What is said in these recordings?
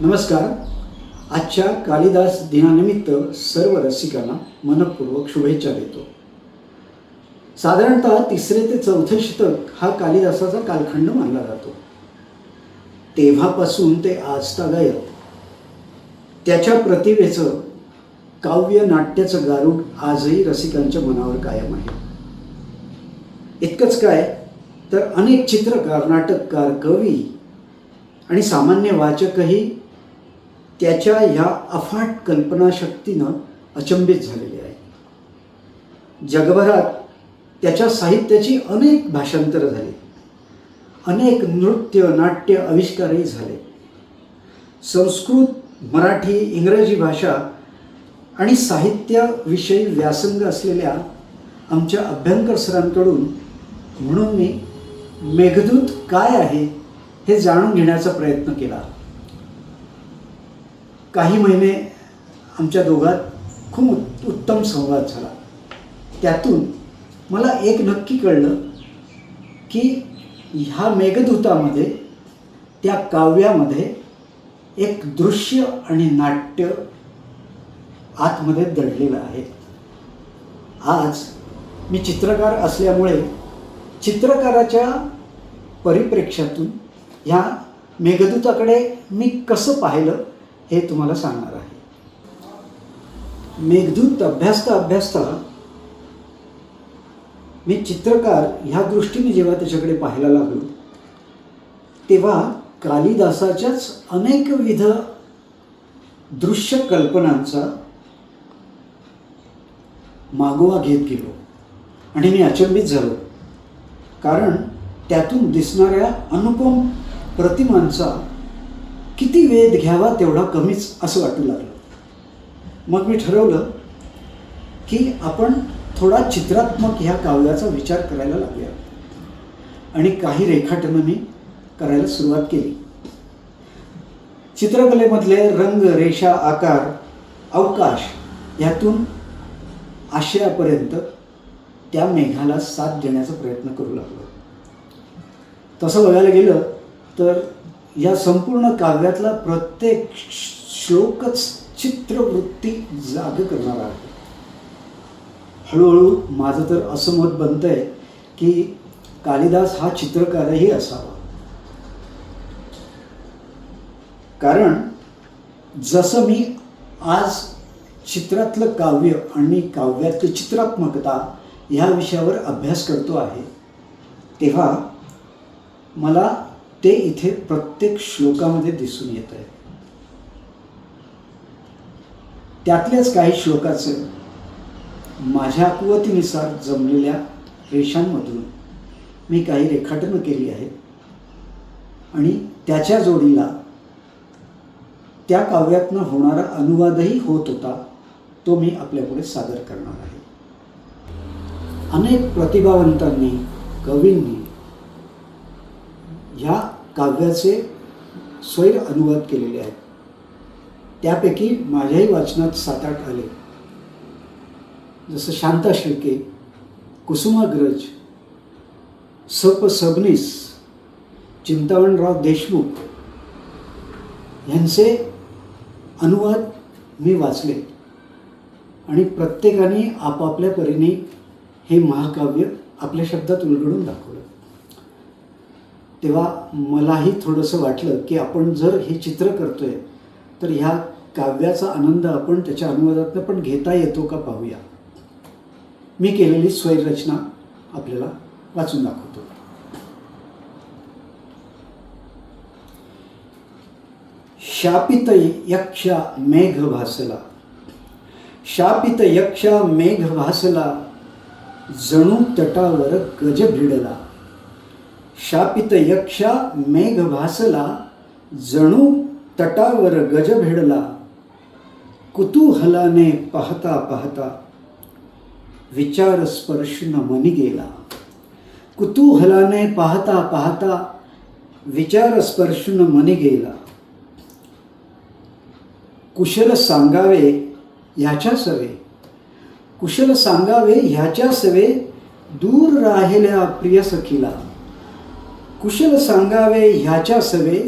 नमस्कार. आजच्या कालिदास दिनानिमित्त सर्व रसिकांना मनपूर्वक शुभेच्छा देतो. साधारणतः तिसरे ते चौथे शतक हा कालिदासाचा कालखंड मानला जातो. तेव्हापासून ते आजतागायत त्याच्या प्रतिभेचं काव्य नाट्याचं गारूड आजही रसिकांच्या मनावर कायम आहे. इतकंच काय तर अनेक चित्रकार नाटककार कवी आणि सामान्य वाचकही त्याच्या ह्या अफाट कल्पनाशक्तीनं अचंबित झालेले आहे. जगभरात त्याच्या साहित्याची अनेक भाषांतरं झाली. अनेक नृत्य नाट्य आविष्कारही झाले. संस्कृत मराठी इंग्रजी भाषा आणि साहित्याविषयी व्यासंग असलेल्या आमच्या अभ्यंकर सरांकडून म्हणून मी मेघदूत काय आहे हे जाणून घेण्याचा प्रयत्न केला. काही महिने आमच्या दोघात खूप उत्तम संवाद झाला. त्यातून मला एक नक्की कळलं की ह्या मेघदूतामध्ये त्या काव्यामध्ये एक दृश्य आणि नाट्य आतमध्ये दडलेलं आहे. आज मी चित्रकार असल्यामुळे चित्रकाराच्या परिप्रेक्ष्यातून ह्या मेघदूताकडे मी कसं पाहिलं हे तुम्हाला सांगणार आहे. मेघदूत अभ्यासता अभ्यासता मी चित्रकार ह्या दृष्टीने जेव्हा त्याच्याकडे पाहायला लागलो तेव्हा कालिदासाच्याच अनेकविध दृश्य कल्पनांचा मागोवा घेत गेलो आणि मी अचंबित झालो. कारण त्यातून दिसणाऱ्या अनुपम प्रतिमांचा किती वेध घ्यावा तेवढा कमीच असं वाटू लागलं. मग मी ठरवलं की आपण थोडा चित्रात्मक ह्या काव्याचा विचार करायला लागूया. आणि काही रेखाटनं मी करायला सुरुवात केली. चित्रकलेमधले रंग रेषा आकार अवकाश ह्यातून आशयापर्यंत त्या मेघाला साथ देण्याचा प्रयत्न करू लागलो. तसं बघायला गेलं तर या संपूर्ण काव्यातला प्रत्येक श्लोकच चित्रवृत्ती जाग करणारा आहे. हळूहळू माझं तर असं मत बनतं आहे की कालिदास हा चित्रकारही असावा. कारण जसं मी आज चित्रातलं काव्य आणि काव्यातली चित्रात्मकता ह्या विषयावर अभ्यास करतो आहे तेव्हा मला ते इथे प्रत्येक श्लोकामध्ये दिसून येत आहे त्यातल्याच काही श्लोकाचं माझ्या कुवतीनुसार जमलेल्या रेषांमधून मी काही रेखाटनं केली आहेत आणि त्याच्या जोडीला त्या काव्यातनं होणारा अनुवादही होत होता तो मी आपल्यापुढे सादर करणार आहे. अनेक प्रतिभावंतांनी कवींनी ह्या काव्याचे स्वैर अनुवाद केलेले आहेत. त्यापैकी माझ्याही वाचनात सात आठ आले. जसं शांता शिर्के कुसुमाग्रज सप सबनीस चिंतावणराव देशमुख यांचे अनुवाद मी वाचले. आणि प्रत्येकाने आपापल्या परीने हे महाकाव्य आपल्या शब्दात उलगडून दाखवलं. तेव्हा मलाही थोडंसं वाटलं की आपण जर हे चित्र करतोय तर ह्या काव्याचा आनंद आपण त्याच्या अनुवादातनं पण घेता येतो का पाहूया. मी केलेली स्वयंरचना आपल्याला वाचून दाखवतो. शापित यक्षा मेघ भासला शापित यक्षा मेघ भासला जणू तटावर गज भिडला शापित यक्षा मेघ भासला जणू तटावर गज भिडला. कुतूहलाने पाहता पाहता विचार स्पर्शन मनी गेला. कुतूहलाने पाहता पाहता विचार स्पर्शन मनी गेला. कुशल सांगावे ह्याच्या सवे. कुशल सांगावे ह्याच्या सवे दूर राहिल्या प्रिय सखीला. कुशल सांगावे ह्याच्या सवे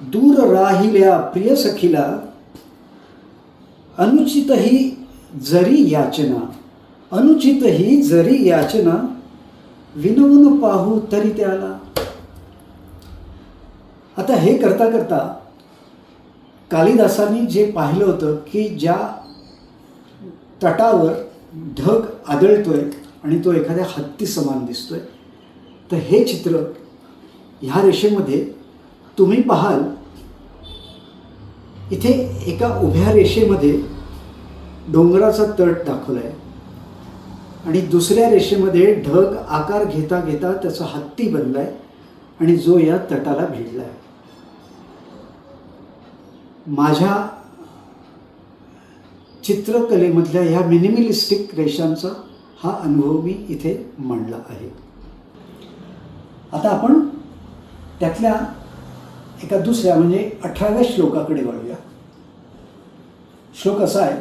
दूर राहिल्या प्रिय सखीला अनुचित ही जरी याचना अनुचित ही जरी याचना विनवून पाहू तरी त्याला. आता हे करता करता कालिदासांनी जे पाहिलं होतं की ज्या तटावर ढग आदळतोय आणि तो एखाद्या हत्ती समान दिसतोय तर हे चित्र ह्या रेषेमध्ये तुम्ही पाहाल इथे एका उभ्या रेषेमध्ये डोंगराचा तट दाखवला आहे आणि दुसऱ्या रेषेमध्ये ढग आकार घेता घेता त्याचा हत्ती बनला आहे आणि जो या तटाला भिडला आहे माझ्या चित्रकलेमधल्या ह्या मिनिमिलिस्टिक रेषांचा हा अनुभव मी इथे मांडला आहे. आता आपण त्यातल्या एका दुसऱ्या म्हणजे अठराव्या श्लोकाकडे वळूया. श्लोक असा आहे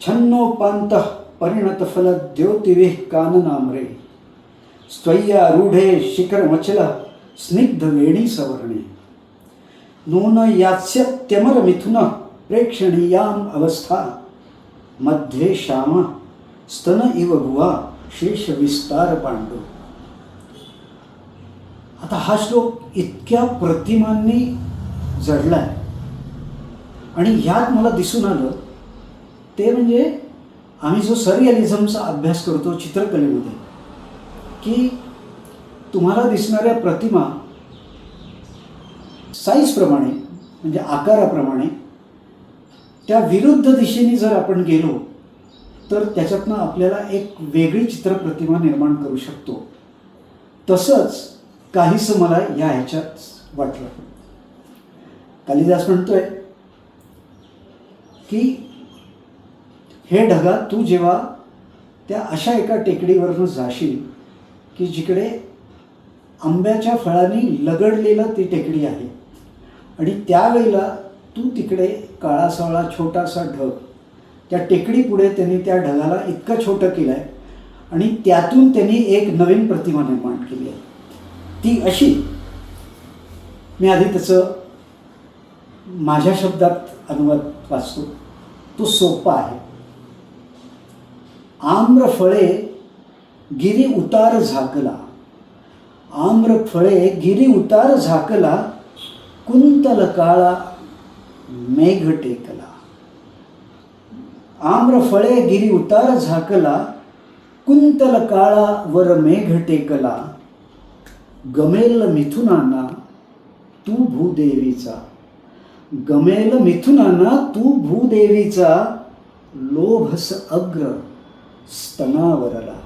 छन्नोपांत परिणत फल काननामरे काननाम्रे स्वय्यारूढे शिखरमचल स्निग्ध वेणी सवर्णे। नून यास्यत्यमर मिथुन प्रेक्षणीयाम अवस्था मध्ये श्याम स्तन इव भुवा शेष विस्तार पांडू आता हा श्लोक इतक्या प्रतिमांनी जडला आहे आणि ह्यात मला दिसून आलं ते म्हणजे आम्ही जो सरियलिझमचा अभ्यास करतो चित्रकलेमध्ये की तुम्हाला दिसणाऱ्या प्रतिमा साईजप्रमाणे म्हणजे आकाराप्रमाणे त्या विरुद्ध दिशेने जर आपण गेलो तर त्याच्यातनं आपल्याला एक वेगळी चित्रप्रतिमा निर्माण करू शकतो. तसंच काहीसं मला या ह्याच्यात वाटलं. कालिदास म्हणतोय की हे ढगा तू जेव्हा त्या अशा एका टेकडीवरनं जाशील की जिकडे आंब्याच्या फळांनी लगडलेलं ती टेकडी आहे आणि त्यावेळेला तू तिकडे काळासावळा छोटासा ढग त्या टेकडीपुढे त्यांनी त्या ढगाला इतकं छोटं केलं आहे आणि त्यातून त्यांनी एक नवीन प्रतिमा निर्माण केली आहे. ती अशी. मी आधी त्याचं माझ्या शब्दात अनुवाद वाचतो. तो सोपा आहे. आम्र फळे गिरी उतार झाकला. आम्र फळे गिरी उतार झाकला. कुंतल काळा मेघ टेकला. आम्र फळे गिरी उतार झाकला. कुंतल काळा वर मेघ टेकला. गमेल मिथुनाना तू भूदेवीचा. गमेल मिथुनाना तू भूदेवीचा. लोभस अग्र स्तनावरला.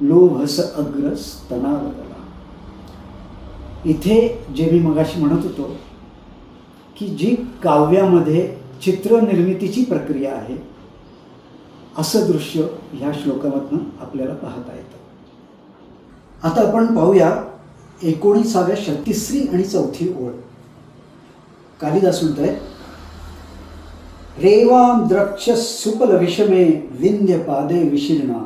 लोभस अग्र स्तनावरला. इथे जे मी मगाशी म्हणत होतो की जी काव्यामध्ये चित्रनिर्मितीची प्रक्रिया आहे असं दृश्य ह्या श्लोकामधनं आपल्याला पाहता येतं. आता आपण पाहूया एकोणीसाव्या तिसरी आणि चौथी ओळ. कालिदास म्हणतोय रेवाम द्रक्ष सुपल विषमे विंध्य पादे विशीर्णा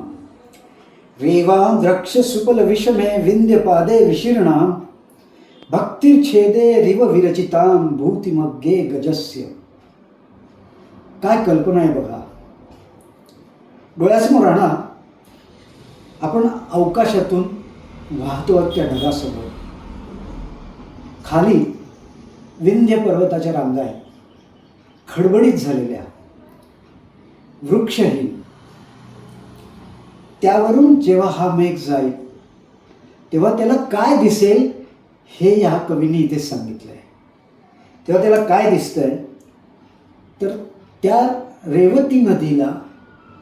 रेवाम द्रक्ष सुपल विषमे विंध्य पादे विशीर्णा भक्तिर्छेदे रिव विरचिताम भूतिमग्गे गजस्य। काय कल्पना आहे बघा. डोळ्यासमोर राहणार आपण अवकाशातून वाहतो त्या ढगासमोर. खाली विंध्य पर्वताच्या रांगा आहेत खडबडीत झालेल्या वृक्षहीन त्यावरून जेव्हा हा मेघ जाईल तेव्हा त्याला काय दिसेल हे या कवीने इथे सांगितलं आहे तेव्हा त्याला काय दिसतंय? तर त्या रेवती नदीला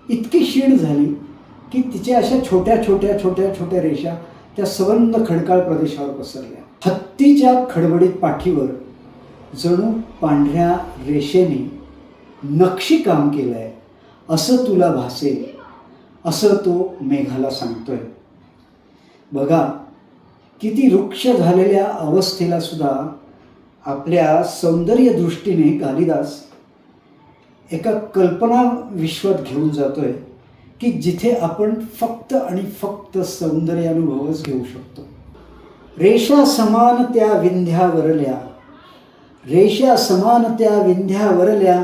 इतकी शीण झाली की तिच्या अशा छोट्या छोट्या छोट्या छोट्या रेषा त्या सवंद खडकाळ प्रदेशावर पसरल्या. हत्तीच्या खडबडीत पाठीवर जणू पांढऱ्या रेषेने नक्षी काम केलं आहे असं तुला भासेल असं तो मेघाला सांगतोय. बघा किती वृक्ष झालेल्या अवस्थेला सुद्धा आपल्या सौंदर्य दृष्टीने कालिदास एका कल्पना विश्वात घेऊन जातोय. की जिथे आपण फक्त आणि फक्त सौंदर्यानुभवच घेऊ शकतो. रेषा समान त्या विंध्यावरल्या रेषा समान त्या विंध्यावरल्या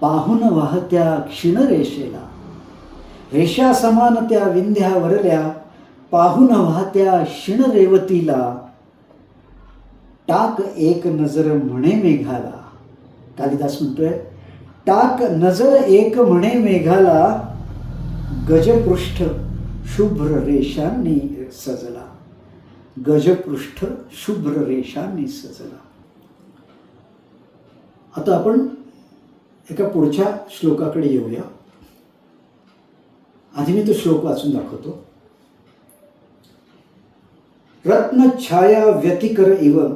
पाहून वाहत्या क्षीणरेषेला रेषा समान त्या विंध्यावरल्या पाहून वाहत्या क्षीणरेवतीला टाक एक नजर म्हणे मेघाला. कालिदास म्हणतोय टाक नजर एक म्हणे मेघाला गजपृष्ठ शुभ्र रेषांनी सजला. गजपृष्ठ शुभ्र रेषांनी सजला. आता आपण एका पुढच्या श्लोकाकडे येऊया. आधी मी तो श्लोक वाचून दाखवतो. रत्नछाया व्यतिकर इव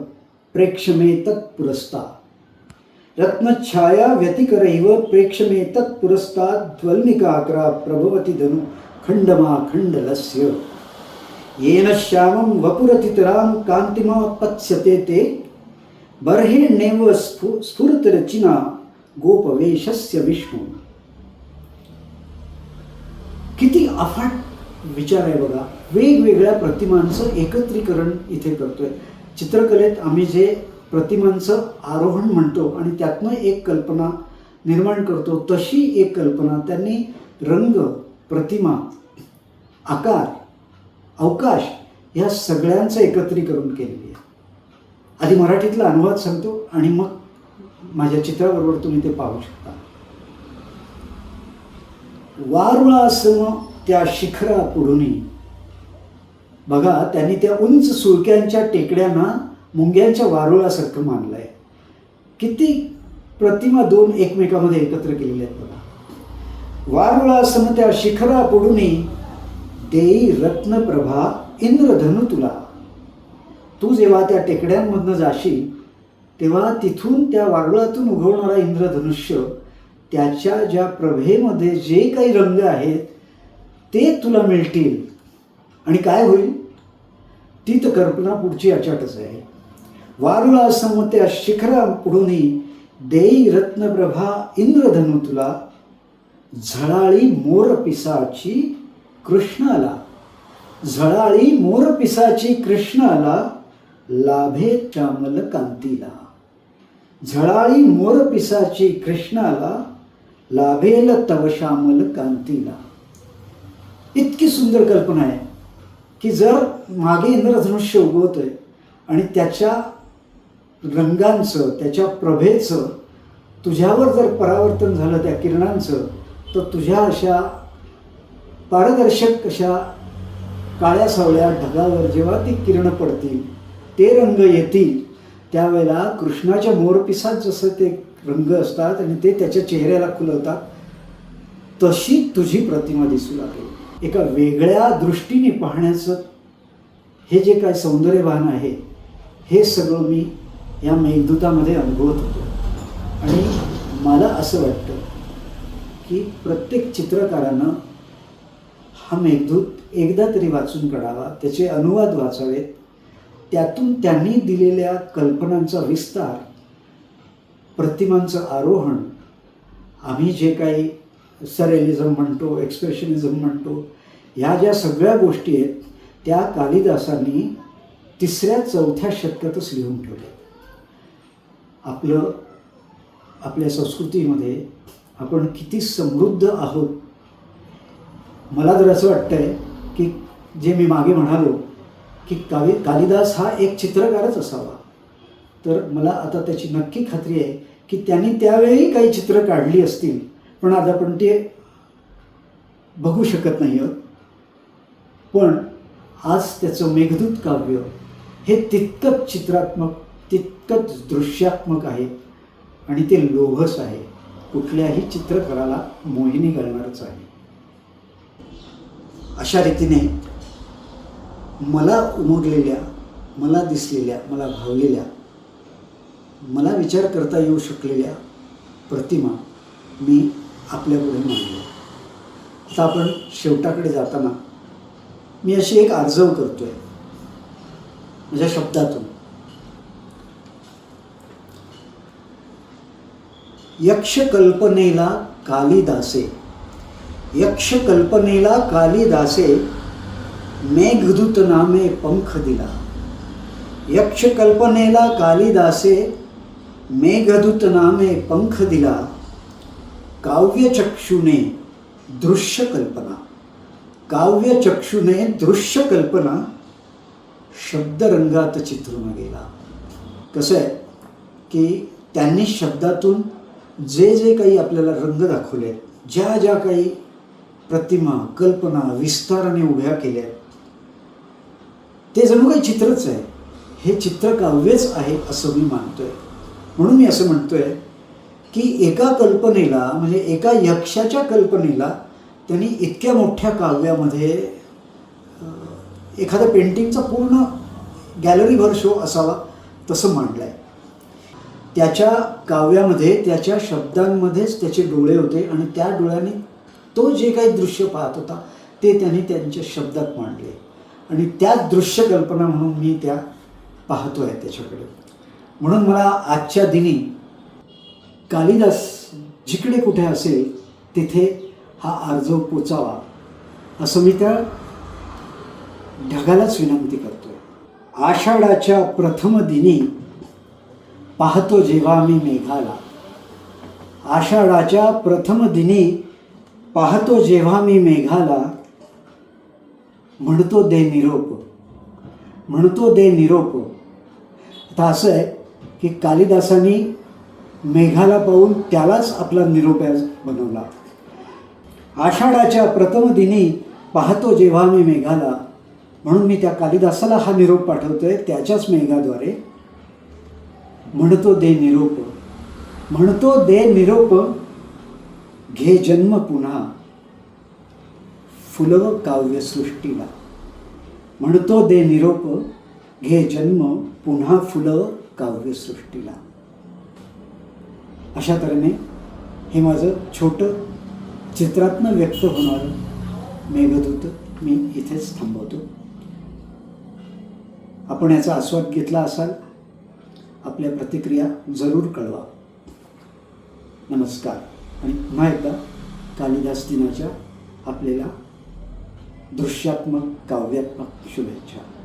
प्रेक्षमे तत्पुरस्ता रत्नछाया व्यतिकरैव प्रेक्षमे तत्पुरस्ता ज्वल्निकाग्रा प्रभवति धनु खण्डमाखण्डलस्य। येन श्यामं वपुरतितरां कान्तिमापत्स्यते ते बर्हिणेव स्फु स्फुरतरचिना गोपवेशस्य विष्णू। किती अफाट विचार आहे बघा. वेगवेगळ्या प्रतिमांचं एकत्रीकरण इथे करतोय. चित्रकलेत आम्ही जे प्रतिमांचं आरोहण म्हणतो आणि त्यातनं एक कल्पना निर्माण करतो. तशी एक कल्पना त्यांनी रंग प्रतिमा आकार अवकाश ह्या सगळ्यांचं एकत्रीकरण केलेली आहे. आधी मराठीतला अनुवाद सांगतो आणि मग माझ्या चित्राबरोबर तुम्ही ते पाहू शकता. वारुळासम त्या शिखरा पुढुनी बघा त्यांनी त्या उंच सुळक्यांच्या टेकड्यांना मुंग्यांच्या वारुळासारखं मानलं आहे किती प्रतिमा दोन एकमेकामध्ये एकत्र केलेल्या आहेत बघा. वारुळासम त्या शिखरा पुढुनी देई रत्नप्रभा इंद्रधनु तुला. तू जेव्हा त्या टेकड्यांमधनं जाशील तेव्हा तिथून त्या वारुळातून उगवणारा इंद्रधनुष्य त्याच्या ज्या प्रभेमध्ये जे काही रंग आहेत ते तुला मिळतील. आणि काय होईल? ती तर कल्पना पुढची अचाटच आहे. वारुळा सम त्या शिखरा पुढूनही देई रत्नप्रभा इंद्रधनु तुला झळाळी मोर पिसाची कृष्णाला झळाळी मोर पिसाची कृष्णाला लाभे चामल कांतीला झळाळी मोर पिसाची कृष्णाला लाभेल तवशामल कांतीला इतकी सुंदर कल्पना आहे की जर मागे इंद्रधनुष्य उगवतोय आणि त्याच्या रंगांचं त्याच्या प्रभेचं तुझ्यावर जर परावर्तन झालं त्या किरणांचं तर तुझ्या अशा पारदर्शक अशा काळ्या सावळ्या ढगावर जेव्हा ती किरणं पडतील ते रंग येतील. त्यावेळेला कृष्णाच्या मोरपिसात जसं ते रंग असतात आणि ते त्याच्या चेहऱ्याला खुलवतात तशी तुझी प्रतिमा दिसू लागेल. एका वेगळ्या दृष्टीने पाहण्याचं हे जे काय सौंदर्यवान आहे हे सगळं मी या मेघदूतामध्ये अनुभवत होतो. आणि मला असं वाटतं की प्रत्येक चित्रकारानं हा मेघदूत एकदा तरी वाचून काढावा त्याचे अनुवाद वाचावेत. त्यातून त्यांनी दिलेल्या कल्पनांचा विस्तार प्रतिमांचं आरोहण आम्ही जे काही सरेलिझम म्हणतो एक्सप्रेशनिझम म्हणतो ह्या ज्या सगळ्या गोष्टी आहेत त्या कालिदासांनी तिसऱ्या चौथ्या शतकातच लिहून ठेवल्या. आपलं आपल्या संस्कृतीमध्ये आपण किती समृद्ध आहोत. मला तर असं वाटतंय की जे मी मागे म्हणालो की कावी कालिदास हा एक चित्रकारच असावा. तर मला आता त्याची नक्की खात्री आहे की त्यांनी त्यावेळी काही चित्र काढली असतील. पण आता आपण ते बघू शकत नाही आहोत पण आज त्याचं मेघदूत काव्य हे तितकंच चित्रात्मक तितकंच दृश्यात्मक आहे आणि ते लोभस आहे. कुठल्याही चित्रकाराला मोहिनी घालणारच आहे. अशा रीतीने मला उमगलेल्या मला दिसलेल्या मला भावलेल्या मला विचार करता येऊ शकलेल्या प्रतिमा मी आपल्यापुढे मांडल्या आता आपण शेवटाकडे जाताना मी अशी एक आर्जव करतोय. माझ्या शब्दातून. यक्षकल्पनेला कालिदासे. यक्षकल्पनेला कालिदासे मेघदूत नामे पंख दिला. यक्षकल्पनेला कालिदासे मेघदूत नामे पंख दिला. काव्यचक्षुने दृश्य कल्पना काव्यचक्षुने दृश्य कल्पना शब्दरंगात चित्रून गेला. कसं आहे? की त्यांनी शब्दातून जे जे काही आपल्याला रंग दाखवले ज्या ज्या काही प्रतिमा कल्पना विस्ताराने उभ्या केल्या ते जणू काही चित्रच आहे. हे चित्र काव्यच आहे असं मी मानतोय. म्हणून मी असं म्हणतोय की एका कल्पनेला म्हणजे एका यक्षाच्या कल्पनेला त्यांनी इतक्या मोठ्या काव्यामध्ये एखाद्या पेंटिंगचा पूर्ण गॅलरीभर शो असावा तसं मांडलं आहे त्याच्या काव्यामध्ये त्याच्या शब्दांमध्येच त्याचे डोळे होते आणि त्या डोळ्यांनी तो जे काही दृश्य पाहत होता ते त्यांनी त्यांच्या शब्दात मांडले. आणि त्या दृश्य कल्पना म्हणून मी त्या पाहतो आहे त्याच्याकडे. म्हणून मला आजच्या दिनी कालिदास जिकडे कुठे असेल तिथे हा अर्ज पोचावा असं मी त्या ढगालाच विनंती करतोय. आषाढाच्या प्रथम दिनी पाहतो जेव्हा मी मेघाला. आषाढाच्या प्रथम दिनी पाहतो जेव्हा मी मेघाला म्हणतो दे निरोप. म्हणतो दे निरोप. आता असं आहे की कालिदासांनी मेघाला पाहून त्यालाच आपला निरोप बनवला. आषाढाच्या प्रथम दिनी पाहतो जेव्हा मी मेघाला म्हणून मी त्या कालिदासाला हा निरोप पाठवतो आहे त्याच्याच मेघाद्वारे. म्हणतो दे निरोप. म्हणतो दे निरोप घे जन्म पुन्हा. फुलव काव्यसृष्टीला म्हणतो दे निरोप घे जन्म पुन्हा फुलव काव्यसृष्टीला अशा तऱ्हेने हे माझं छोटं चित्रातनं व्यक्त होणारं मेघदूत मी इथेच थांबवतो. आपण याचा आस्वाद घेतला असाल? आपल्या प्रतिक्रिया जरूर कळवा. नमस्कार. आणि पुन्हा एकदा कालिदास दिनाच्या आपल्याला दृश्यात्मक काव्यात्मक शुभेच्छा.